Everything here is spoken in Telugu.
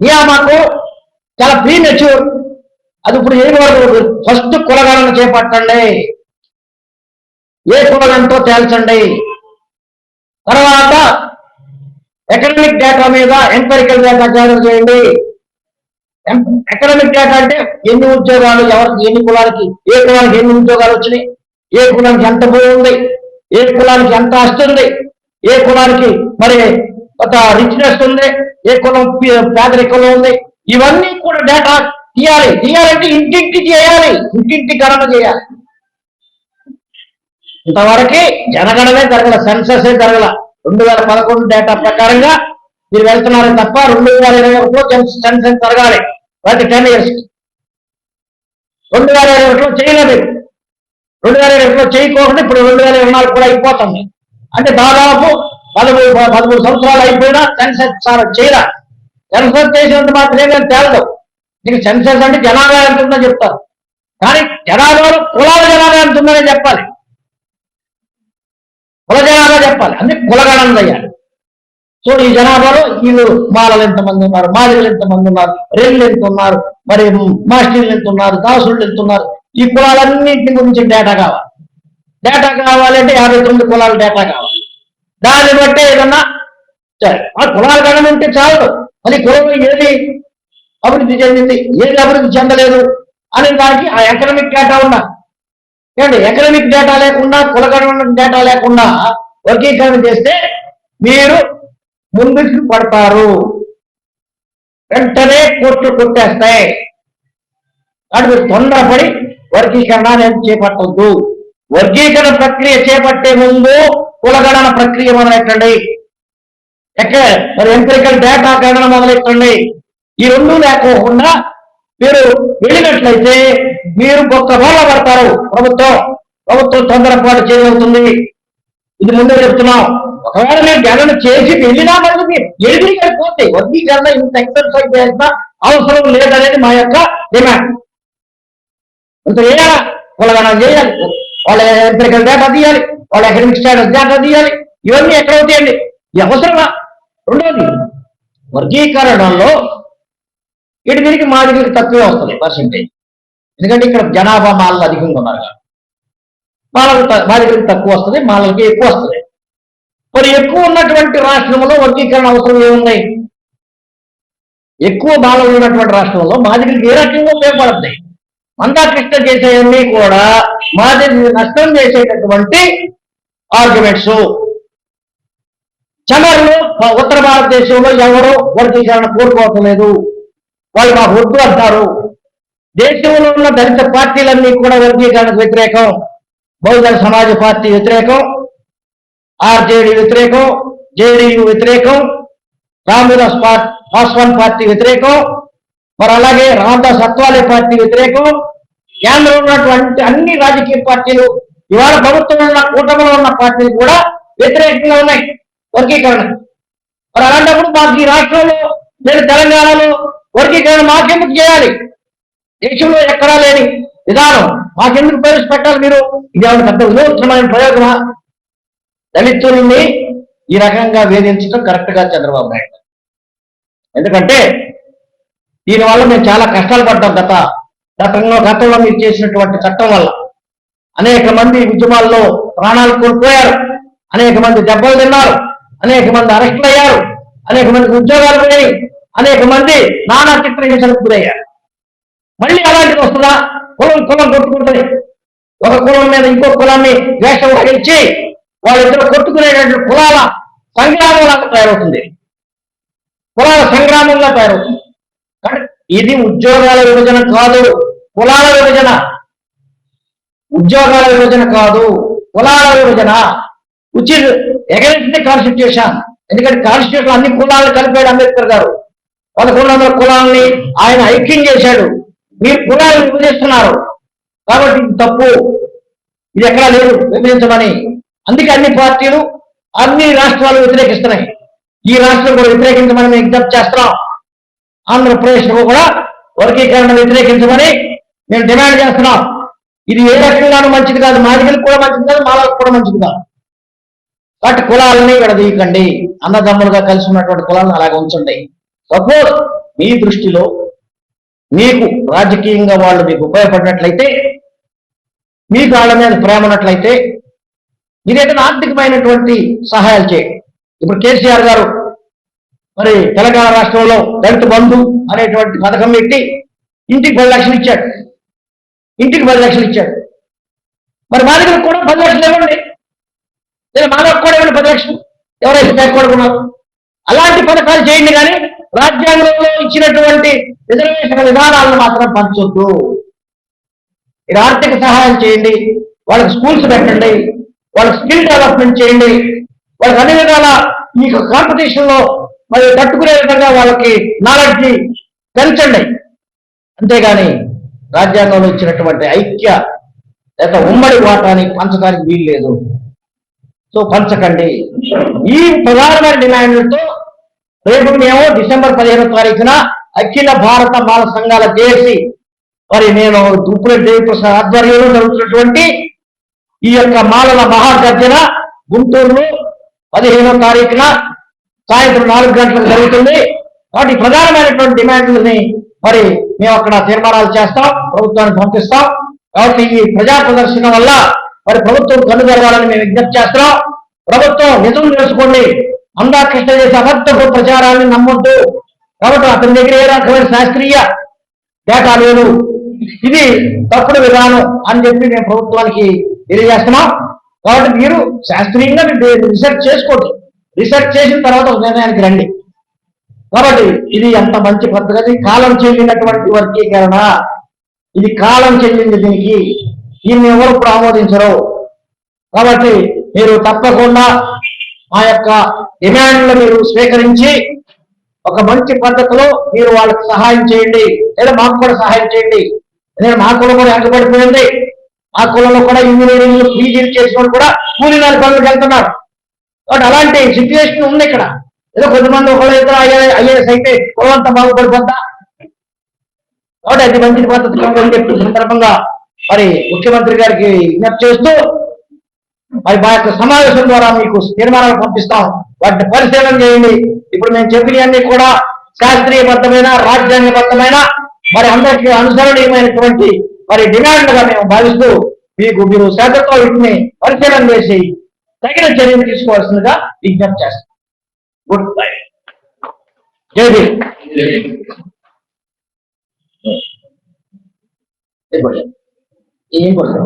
నియామకం చాలా ప్రీ మెచ్యూర్ అది ఇప్పుడు ఏం వరకు ఫస్ట్ కులగణన చేపట్టండి. ఏ కులగణతో తేల్చండి. తర్వాత ఎకనామిక్ డేటా మీద ఎంపెరికల్ డేటా గ్యాదర్ చేయండి. ఎకనామిక్ డేటా అంటే ఎన్ని ఉద్యోగాలు ఎవరికి ఎన్ని కులానికి ఏ కులానికి ఎన్ని ఉద్యోగాలు వచ్చినాయి ఏ కులానికి ఎంత భూమి ఉంది ఏ కులానికి ఎంత వస్తుంది ఏ కులానికి మరి రిచ్నెస్ ఉంది ఏ కులం పేదరికంలో ఉంది ఇవన్నీ కూడా డేటా తీయాలి. తీయాలంటే ఇంటింటి చేయాలి. ఇంటింటి గణన చేయాలి. ఇంతవరకు జనగణనే జరగల సెన్సస్ జరగల. రెండు వేల పదకొండు డేటా ప్రకారంగా మీరు వెళ్తున్నారు తప్ప రెండు వేల ఇరవై ఒకటిలో సెన్సెస్ జరగాలి. ప్రతి టెన్ ఇయర్స్ రెండు వేల ఇరవై ఒకటిలో చేయలేదు. రెండు వేల ఇరవై ఒకటిలో చేయకోకుండా ఇప్పుడు రెండు వేల ఇరవై నాలుగు కూడా అయిపోతుంది. అంటే దాదాపు పదమూడు పదమూడు సంవత్సరాలు అయిపోయినా సెన్సెస్ చేయరా? సెన్సెస్ చేసినంత మాత్రమే కానీ తేలదు. నీకు సెన్సెస్ అంటే జనాభా ఎంత ఉందని చెప్తారు కానీ జనాభాలో కులాల జనాభా ఎంత ఉందని చెప్పాలి. కుల జనాభా చెప్పాలి. అందుకే కులగణన చేయాలి. సో ఈ జనాభాలో వీళ్ళు మాలలు ఎంతమంది ఉన్నారు మాదిగలు ఎంతమంది ఉన్నారు రెళ్ళు ఎంత ఉన్నారు మరి మాస్టర్లు ఎంత ఉన్నారు దాసులు ఎంత ఉన్నారు ఈ కులాలన్నింటి గురించి డేటా కావాలి. డేటా కావాలంటే యాభై తొమ్మిది కులాల డేటా కావాలి. దాన్ని బట్టే ఏదన్నా సరే ఆ కులాల గణన ఉంటే చాలు. మళ్ళీ కులం ఏది అభివృద్ధి చెందింది ఏది అభివృద్ధి చెందలేదు అనే దానికి ఆ ఎకనామిక్ డేటా ఉన్నా. ఏమండి ఎకనామిక్ డేటా లేకుండా కులగణన డేటా లేకుండా వర్గీకరణ చేస్తే మీరు ముందుకు పడతారు. వెంటనే కోర్టులు కొట్టేస్తాయి. కాబట్టి మీరు తొందరపడి వర్గీకరణ అనేది చేపట్టద్దు. వర్గీకరణ ప్రక్రియ చేపట్టే ముందు కులగణన ప్రక్రియ మొదలెట్టండి. ఎక్కడ మరి ఎంపికల్ డేటా గణన మొదలెట్టండి. ఈ రెండు లేకోకుండా మీరు వెళ్ళినట్లయితే మీరు గొప్ప వేళ పడతారు. ప్రభుత్వం ప్రభుత్వం తొందరపాటు చేయవుతుంది ఇది ముందే చెప్తున్నాం. ఒకవేళ మీరు గణన చేసి వెళ్ళినా మనకి మీరు ఎడిగిరి పోతే వర్గీకరణ ఇంత ఎక్సర్సైజ్ చేసిన అవసరం లేదనేది మా యొక్క డిమాండ్. ఇంత చేయాలా? కులగణన చేయాలి. వాళ్ళ ఎంపికల్ డేటా తీయాలి. వాళ్ళ అకాడమిక్ స్టాటస్ జాగ్రత్త తీయాలి. ఇవన్నీ ఎక్కడ అవుతాయండి? అవసరమా? రెండోది వర్గీకరణలో ఇటు తిరిగి మాదిరికి తక్కువే వస్తుంది పర్సెంటేజ్ ఎందుకంటే ఇక్కడ జనాభా మాలలు అధికంగా ఉన్నారు కాబట్టి. మాలకు త- తక్కువ వస్తుంది మాలకి ఎక్కువ వస్తుంది. మరి ఎక్కువ ఉన్నటువంటి రాష్ట్రంలో వర్గీకరణ అవసరం ఏముంది? ఎక్కువ బాలలు ఉన్నటువంటి రాష్ట్రంలో మాదిరికి ఏ రకంగా ఉపయోగపడుతుంది మందాకృష్ణ చేసేవన్నీ కూడా మాదిరిని నష్టం చేసేటటువంటి ఆర్గ్యుమెంట్స్ చమర్లు ఉత్తర భారతదేశంలో ఎవరు వర్గీకరణ కోరుకోవట్లేదు వాళ్ళు మాకు వద్దు అంటారు. దేశంలో ఉన్న దళిత పార్టీలన్నీ కూడా వర్గీకరణకు వ్యతిరేకం. బహుజన సమాజ పార్టీ వ్యతిరేకం. ఆర్జేడి వ్యతిరేకం. జేడీయూ వ్యతిరేకం. రామవిలాస్ పార్టీ పాస్వాన్ పార్టీ వ్యతిరేకం. మరి అలాగే రామదాస్ అత్వాలే పార్టీ వ్యతిరేకం. కేంద్రంలో ఉన్నటువంటి అన్ని రాజకీయ పార్టీలు ఇవాళ ప్రభుత్వంలో ఉన్న కూటమిలో ఉన్న పార్టీలు కూడా వ్యతిరేకంగా ఉన్నాయి. వర్గీకరణ. మరి అలాంటప్పుడు మాకు ఈ రాష్ట్రంలో నేను తెలంగాణలో వర్గీకరణ మాకెందుకు చేయాలి? దేశంలో ఎక్కడా లేని విధానం మాకెందుకు ప్రవేశపెట్టాలి మీరు? ఇది ఏమైనా పెద్ద వినూత్నమైన ప్రయోగమా? దళితుల్ని ఈ రకంగా వేధించడం కరెక్ట్గా చంద్రబాబు నాయుడు ఎందుకంటే దీనివల్ల మేము చాలా కష్టాలు పడ్డాం గత గతంలో గతంలో మీరు చేసినటువంటి చట్టం వల్ల. అనేక మంది ఉద్యమాల్లో ప్రాణాలు కోల్పోయారు. అనేక మంది దెబ్బలు తిన్నారు. అనేక మంది అరెస్టులు అయ్యారు. అనేక మందికి ఉద్యోగాలు పోయాయి. అనేక మంది నానా చిత్రహింసలకు గురయ్యారు. మళ్ళీ అలాంటిది వస్తుందా? కులం కులం కొట్టుకుంటుంది. ఒక కులం మీద ఇంకో కులాన్ని వేషం వహించి వాళ్ళిద్దరు కొట్టుకునేటువంటి కులాల సంగ్రామంలాగా తయారవుతుంది. కులాల సంగ్రామంలా తయారవుతుంది. కానీ ఇది ఉద్యోగాల విభజన కాదు. కులాల విభజన ఉద్యోగాల విభజన కాదు కులాల విభజన. ఉచిత ఎగరెంట్ కాన్స్టిట్యూషన్ ఎందుకంటే కాన్స్టిట్యూషన్ అన్ని కులాలను కలిపాడు అంబేద్కర్ గారు. పదకొండు వందల కులాలని ఆయన ఐక్యం చేశాడు. మీరు కులాలను విభజిస్తున్నారు. కాబట్టి తప్పు. ఇది ఎక్కడా లేదు విభజించమని. అందుకే అన్ని పార్టీలు అన్ని రాష్ట్రాలు వ్యతిరేకిస్తున్నాయి. ఈ రాష్ట్రం కూడా వ్యతిరేకించమని మేము విజ్ఞప్తి చేస్తున్నాం. ఆంధ్రప్రదేశ్లో కూడా వర్గీకరణ వ్యతిరేకించమని మేము డిమాండ్ చేస్తున్నాం. ఇది ఏ రకంగానూ మంచిది కాదు. మాదిగలకు కూడా మంచిది కాదు మాలకు కూడా మంచిది కాదు. కాబట్టి కులాలని విడదీయకండి. అన్నదమ్ములుగా కలిసి ఉన్నటువంటి కులాలను అలాగే ఉంచండి. సపోజ్ మీ దృష్టిలో మీకు రాజకీయంగా వాళ్ళు మీకు ఉపయోగపడినట్లయితే మీకు వాళ్ళ మీద ప్రేమ ఉన్నట్లయితే మీరేదైనా ఆర్థికమైనటువంటి సహాయాలు చేయండి. ఇప్పుడు కేసీఆర్ గారు మరి తెలంగాణ రాష్ట్రంలో దళిత బంధు అనేటువంటి పథకం పెట్టి ఇంటికి పది లక్షలు ఇచ్చాడు. ఇంటికి పది లక్షలు ఇచ్చాడు. మరి మా దగ్గర కూడా పది లక్షలు ఇవ్వండి. లేదా మా దగ్గర కూడా ఇవ్వండి పది లక్షలు. ఎవరైతే పేర్కొడుకున్నారు అలాంటి పథకాలు చేయండి కానీ రాజ్యాంగంలో ఇచ్చినటువంటి రిజర్వేషన్ విధానాలను మాత్రం పంచొద్దు. ఇది ఆర్థిక సహాయం చేయండి. వాళ్ళకి స్కూల్స్ పెట్టండి. వాళ్ళకి స్కిల్ డెవలప్మెంట్ చేయండి. వాళ్ళకి అన్ని విధాల ఈ కాంపిటీషన్లో మరి తట్టుకునే విధంగా వాళ్ళకి నాలెడ్జ్ పెంచండి. అంతేగాని రాజ్యాంగంలో ఇచ్చినటువంటి ఐక్య లేక ఉమ్మడి వాటాని పంచడానికి వీలు లేదు. సో పంచకండి. ఈ ప్రధానమైన డిమాండ్లతో రేపు మేము డిసెంబర్ పదిహేనో తారీఖున అఖిల భారత మాల సంఘాల చేసి మరి నేను దుప్పుల దేవిప్రసాద్ ఆధ్వర్యంలో జరుగుతున్నటువంటి ఈ యొక్క మాలల మహాగర్జన గుంటూరులో పదిహేనో తారీఖున సాయంత్రం నాలుగు గంటలకు జరుగుతుంది. కాబట్టి ప్రధానమైనటువంటి డిమాండ్లని మరి మేము అక్కడ తీర్మానాలు చేస్తాం ప్రభుత్వానికి పంపిస్తాం. కాబట్టి ఈ ప్రజా ప్రదర్శన వల్ల మరి ప్రభుత్వం కనుగొరవాలని మేము విజ్ఞప్తి చేస్తున్నాం. ప్రభుత్వం నిజం తెలుసుకోండి. అందా కృష్ణ చేసే అబద్ధపు ప్రచారాన్ని నమ్మొద్దు. కాబట్టి అతని దగ్గర ఏ రకమైన శాస్త్రీయ డేటా లేదు. ఇది తప్పుడు విధానం అని చెప్పి మేము ప్రభుత్వానికి తెలియజేస్తున్నాం. కాబట్టి మీరు శాస్త్రీయంగా మీరు రీసెర్చ్ చేసుకోండి. రీసెర్చ్ చేసిన తర్వాత ఒక నిర్ణయానికి రండి. కాబట్టి ఇది ఎంత మంచి పద్ధతి కాలం చెల్లినటువంటి వర్గీకరణ. ఇది కాలం చెల్లింది దీనికి. దీన్ని ఎవరు ఆమోదించరు కాబట్టి మీరు తప్పకుండా మా యొక్క డిమాండ్లు మీరు స్వీకరించి ఒక మంచి పద్ధతిలో మీరు వాళ్ళకి సహాయం చేయండి. లేదా మాకు కూడా సహాయం చేయండి. ఎందుకంటే మా కులం కూడా వెనకబడిపోయింది మా కులంలో కూడా ఇంజనీరింగ్ పీజీలు చేసిన కూడా కూలీనాలు పనులకు వెళ్తున్నారు. కాబట్టి అలాంటి సిచ్యువేషన్ ఉంది ఇక్కడ. ఏదో కొంతమంది ఒకళ్ళు ఇద్దరు ఐఏఎస్ అయితే కులవంతా బాగుపడిపోతా కాబట్టి అది మంచి పద్ధతి అని చెప్పి సందర్భంగా మరి ముఖ్యమంత్రి గారికి విజ్ఞప్తి చేస్తూ మరి మా యొక్క సమావేశం ద్వారా మీకు తీర్మానాలు పంపిస్తాం. వాటిని పరిశీలన చేయండి. ఇప్పుడు మేము చెప్పినవన్నీ కూడా శాస్త్రీయబద్ధమైన రాజ్యాంగబద్ధమైన మరి అందరికీ అనుసరణీయమైనటువంటి మరి డిమాండ్గా మేము భావిస్తూ మీకు మీరు శాతత్వ వీటిని పరిశీలన చేసి తగిన చర్యలు తీసుకోవాల్సిందిగా విజ్ఞప్తి చేస్తాం. গুড বাই জয় ভীম এরপরে এই বললাম